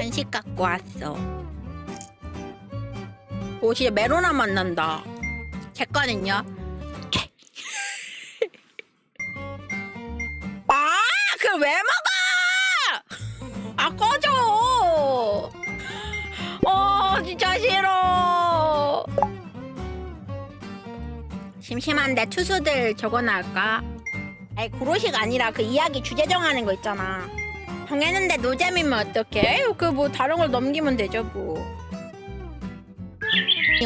간식 갖고 왔어. 오 진짜 메로나 만난다. 제 거는요? 아, 그왜 먹어? 아 꺼져. 어 진짜 싫어. 심심한데 투수들 적어놔 할까? 아니 고로식 아니라 그 이야기 주제 정하는 거 있잖아. 정했는데 노잼이면 어떡해? 그 뭐 다른 걸 넘기면 되죠 뭐.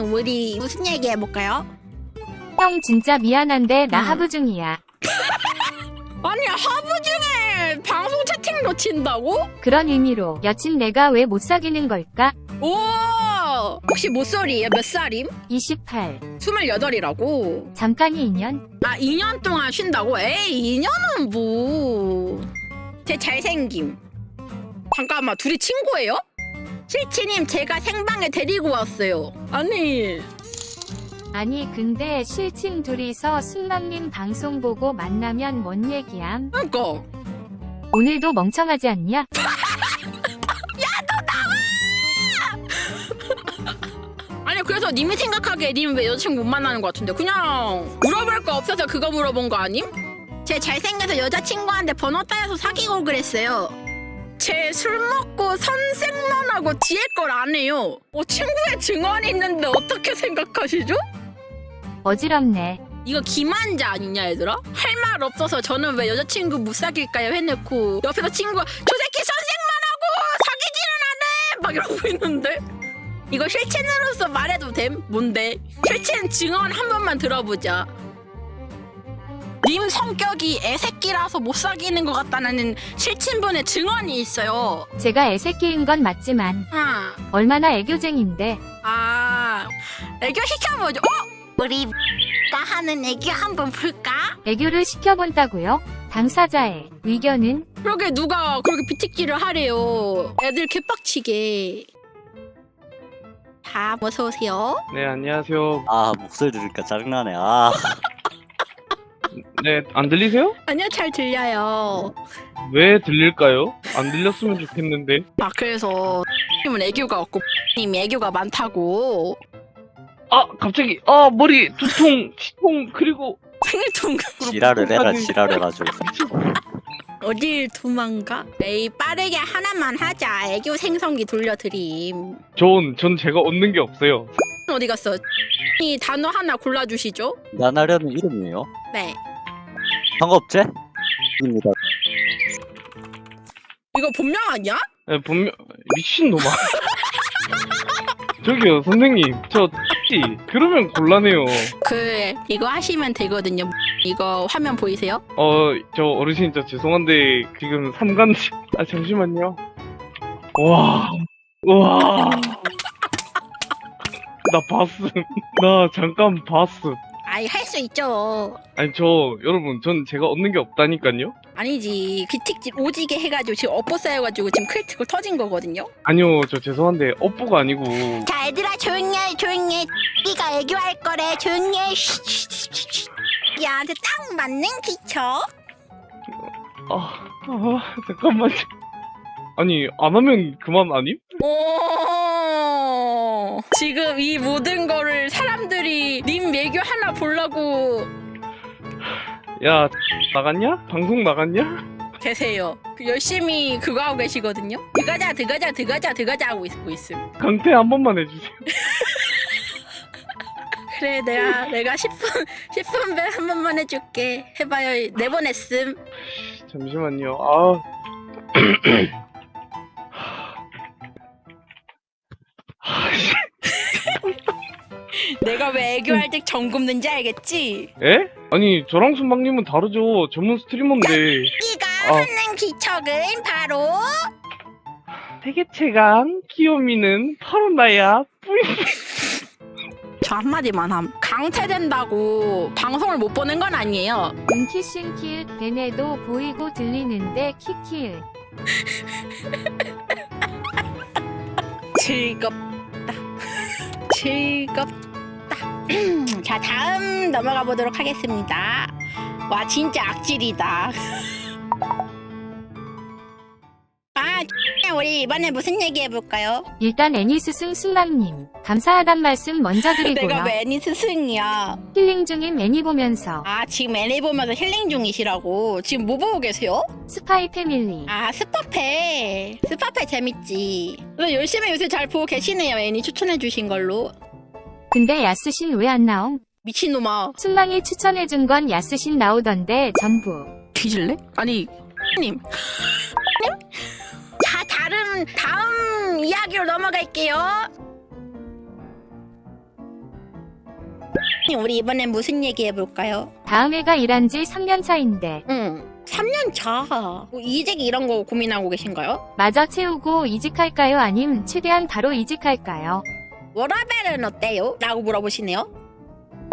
우리 무슨 얘기 해볼까요? 형 진짜 미안한데 나 응. 하부 중이야. 아니 하부 중에 방송 채팅 놓친다고? 그런 의미로 여친 내가 왜 못 사귀는 걸까? 오 혹시 모쏠이에요? 몇 살임? 28. 28이라고? 잠깐이 2년? 아 2년 동안 쉰다고? 에이 2년은 뭐... 제 잘생김 잠깐만 둘이 친구예요? 실치님 제가 생방에 데리고 왔어요 아니 아니 근데 실친 둘이서 순남님 방송 보고 만나면 뭔 얘기함? 그니까 오늘도 멍청하지 않냐? 아니 그래서 님이 생각하기에 님왜 여자친구 못 만나는 것 같은데 그냥 물어볼 거 없어서 그거 물어본 거 아님? 제 잘생겨서 여자친구한테 번호 따여서 사귀고 그랬어요 제 술 먹고 선생만 하고 지혜 걸 안 해요 어, 친구의 증언이 있는데 어떻게 생각하시죠? 어지럽네. 이거 기만자 아니냐 얘들아? 할 말 없어서 저는 왜 여자친구 못 사귈까요 해놓고 옆에서 친구가 저 새끼 선생만 하고 사귀지는 않아 막 이러고 있는데 이거 실친으로서 말해도 됨? 뭔데? 실친 증언 한 번만 들어보자 님 성격이 애새끼라서 못 사귀는 것 같다는 실친분의 증언이 있어요 제가 애새끼인 건 맞지만 아, 얼마나 애교쟁인데 아 애교 시켜보죠 어? 우리 가 하는 애교 한번 볼까? 애교를 시켜본다고요? 당사자의 의견은 그러게 누가 그렇게 비틱질을 하래요. 애들 개빡치게. 자, 어서 오세요. 네, 안녕하세요. 아 목소리 들으니까 짜증나네 아 네, 안 들리세요? 아니요, 잘 들려요. 왜 들릴까요? 안 들렸으면 좋겠는데. 아, 그래서 님은 애교가 없고 님 애교가 많다고. 아, 갑자기, 아, 머리, 두통, 치통, 그리고. 생일통 지랄을 해라 지랄을 해가지고 어딜 도망가? 에이, 빠르게 하나만 하자. 애교 생성기 돌려드림. 전, 전 제가 얻는 게 없어요. 어디 갔어? 이 단어 하나 골라주시죠. 난하려는 이름이에요 네. 상업제? 입니다 이거 본명 아니야? 네, 분명, 미친놈아. 저기요, 선생님. 저, 씨, 그러면 곤란해요. 그 이거 하시면 되거든요. 이거 화면 보이세요? 어, 저 어르신, 저 죄송한데, 지금 삼간지. 아, 잠시만요. 와, 와. 나 봤음. 나 잠깐 봤음. 아이 할 수 있죠. 아니 저 여러분 전 제가 얻는 게 없다니까요. 아니지 귀틱질 오지게 해가지고 지금 업보 쌓여가지고 지금 크리티컬 터진 거거든요. 아니요 저 죄송한데 업보가 아니고 자 얘들아 조용히 해 조용히 해. 네가 애교할 거래 조용히 해. 야한테 딱 맞는 기초. 아, 아 잠깐만요. 아니 안 하면 그만 아님? 오 지금 이 모든 거를 사람들이 님 애교 하나 보려고 야 나갔냐? 방송 나갔냐? 계세요. 그 열심히 그거 하고 계시거든요. 들어가자 들어가자 들어가자 들어가자 하고 있고 있음. 강퇴 한 번만 해주세요. 그래 내가 내가 10분 10분 배 한 번만 해줄게 해봐요 네 번 했음 잠시만요. 아. 아, 내가 왜 애교할 때 정 굽는지 알겠지? 에? 아니 저랑 순방님은 다르죠. 전문 스트리머인데 네가 어. 하는 기척은 바로 세계 최강 키오미는 바로 나야. 뿌이. 저 한마디만 함 강퇴된다고 방송을 못 보는 건 아니에요 음키싱킬 베네도 보이고 들리는데 키킬 즐겁다 즐겁다 자 다음 넘어가 보도록 하겠습니다 와 진짜 악질이다 아 우리 이번에 무슨 얘기 해볼까요? 일단 애니 스승 순남님 감사하단 말씀 먼저 드리고요. 내가 왜 애니 스승이야? 힐링 중인 애니 보면서 아 지금 애니 보면서 힐링 중이시라고 지금 뭐 보고 계세요? 스파이 패밀리 아 스파페 스파페 재밌지 그래서 열심히 요새 잘 보고 계시네요 애니 추천해주신 걸로 근데 야스신 왜 안 나옴? 미친놈아 순망이 추천해준 건 야스신 나오던데 전부 뒤질래? 아니 님 님? 자 다른 다음 이야기로 넘어갈게요 우리 이번엔 무슨 얘기 해볼까요? 다음 애가 일한 지 3년 차인데 응 3년 차 뭐 이직 이런 거 고민하고 계신가요? 마저 채우고 이직할까요? 아님 최대한 바로 이직할까요? 워라벨은 어때요? 라고 물어보시네요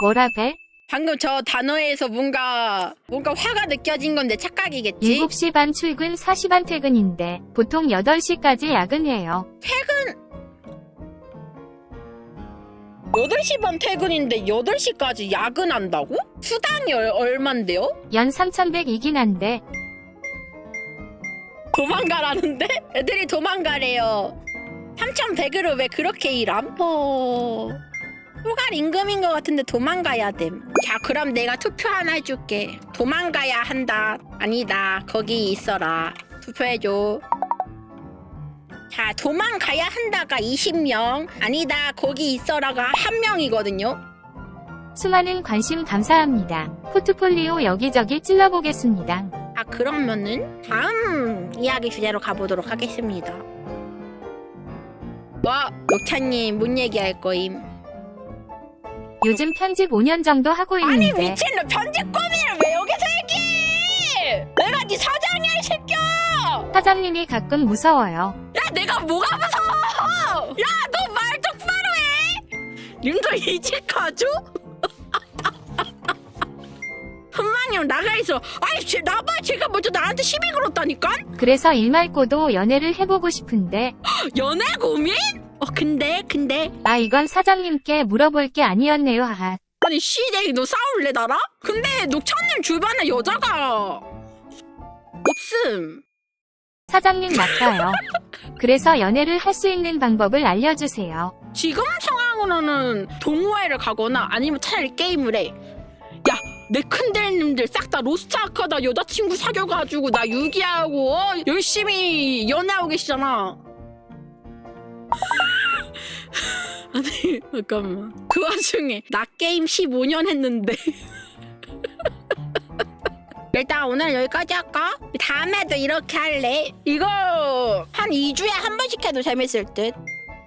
워라벨? 방금 저 단어에서 뭔가 뭔가 화가 느껴진 건데 착각이겠지? 7시 반 출근 4시 반 퇴근인데 보통 8시까지 야근해요. 8시 반 퇴근인데 8시까지 야근한다고? 수당이 얼, 얼만데요? 연 3,100이긴 한데 도망가라는데? 애들이 도망가래요 3,100으로 왜 그렇게 일함? 어... 휴갈 임금인 것 같은데 도망가야 됨. 자, 그럼 내가 투표 하나 해줄게. 도망가야 한다. 아니다. 거기 있어라. 투표해줘. 자, 도망가야 한다가 20명. 아니다. 거기 있어라가 한 명이거든요. 수많은 관심 감사합니다. 포트폴리오 여기저기 찔러보겠습니다. 아, 그러면은 다음 이야기 주제로 가보도록 하겠습니다. 와, 녹차님, 뭔 얘기할 거임? 요즘 편집 5년 정도 하고 아니 있는데 미친 너 편집 고민을 왜 여기서 얘기해 내가 네 사장이야 이 새끼야 사장님이 가끔 무서워요. 야 내가 뭐가 무서워 야 너 말 똑바로 해 님도 이직하죠? 선망님 나가 있어 아니 쟤 나봐 제가 먼저 나한테 시비 걸었다니까 그래서 일 말고도 연애를 해보고 싶은데 연애 고민? 어 근데 근데 아 이건 사장님께 물어볼 게 아니었네요 하하. 아니 씨댕이 너 싸울래 나랑? 근데 녹차님 주변에 여자가 없음 사장님 맞아요. 그래서 연애를 할 수 있는 방법을 알려주세요. 지금 상황으로는 동호회를 가거나 아니면 차라리 게임을 해. 야, 내 큰들님들 싹 다 로스트아크다 여자친구 사귀어가지고 나 유기하고 어? 열심히 연애하고 계시잖아. 아니 잠깐만 그 와중에 나 게임 15년 했는데 일단 오늘 여기까지 할까? 다음에도 이렇게 할래? 이거 한 2주에 한 번씩 해도 재밌을 듯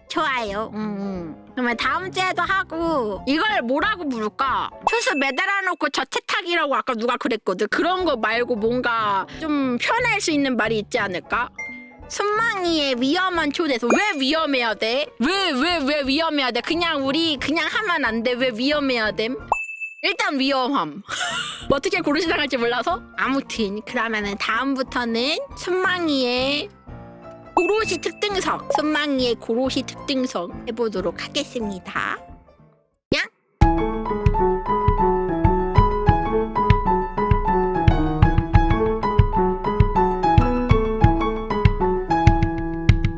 좋아요. 음. 그러면 다음 주에도 하고 이걸 뭐라고 부를까? 투수 매달아 놓고 저체탁이라고 아까 누가 그랬거든. 그런 거 말고 뭔가 좀 표현할 수 있는 말이 있지 않을까? 순망이의 위험한 초대서 왜 위험해야 돼? 왜 왜 왜 위험해야 돼? 그냥 우리 그냥 하면 안 돼. 왜 위험해야 됨? 일단 위험함. 어떻게 고르 시작할지 몰라서 아무튼 그러면은 다음부터는 순망이의 고로시 특등석, 순망이의 고로시 특등석 해보도록 하겠습니다.